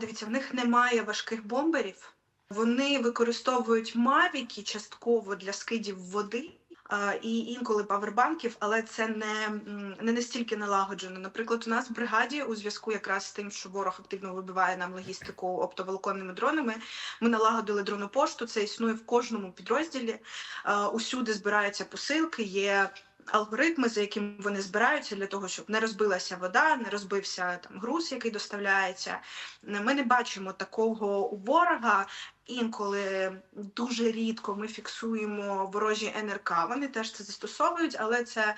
Дивіться, в них немає важких бомберів. Вони використовують мавіки частково для скидів води. І інколи павербанків, але це не, не настільки налагоджено. Наприклад, у нас в бригаді у зв'язку якраз з тим, що ворог активно вибиває нам логістику оптоволоконними дронами. Ми налагодили дронопошту. Це існує в кожному підрозділі. Усюди збираються посилки. Є алгоритми, за якими вони збираються для того, щоб не розбилася вода, не розбився там груз, який доставляється. Ми не бачимо такого у ворога. Інколи дуже рідко ми фіксуємо ворожі НРК. Вони теж це застосовують, але це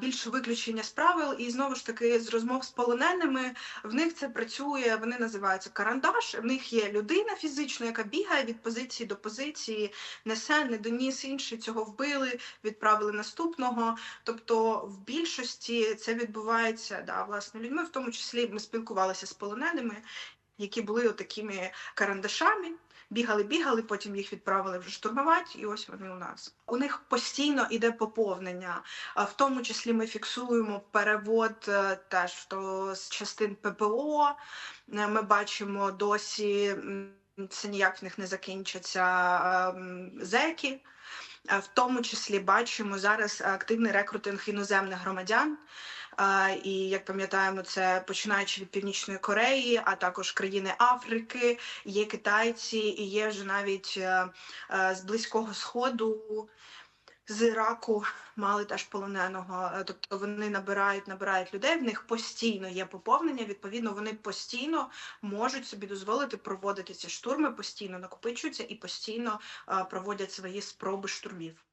більше виключення з правил. І знову ж таки, з розмов з полоненими в них це працює. Вони називаються карандаш. В них є людина фізично, яка бігає від позиції до позиції, несе, не доніс інший, цього вбили, відправили наступного. Тобто, в більшості це відбувається да, власне людьми, в тому числі ми спілкувалися з полоненими, які були такими карандашами. Бігали, бігали, потім їх відправили вже штурмувати, і ось вони у нас. У них постійно іде поповнення. В тому числі ми фіксуємо перевод е, теж то з частин ППО. Е, Ми бачимо досі це ніяк в них не закінчаться е, зеки. Е, В тому числі бачимо зараз активний рекрутинг іноземних громадян. Е, І як пам'ятаємо, це починаючи від Північної Кореї, а також країни Африки, є китайці, і є вже навіть е, з Близького Сходу, з Іраку мали теж полоненого. Е, Тобто вони набирають, набирають людей. В них постійно є поповнення. Відповідно, вони постійно можуть собі дозволити проводити ці штурми, постійно накопичуються і постійно е, проводять свої спроби штурмів.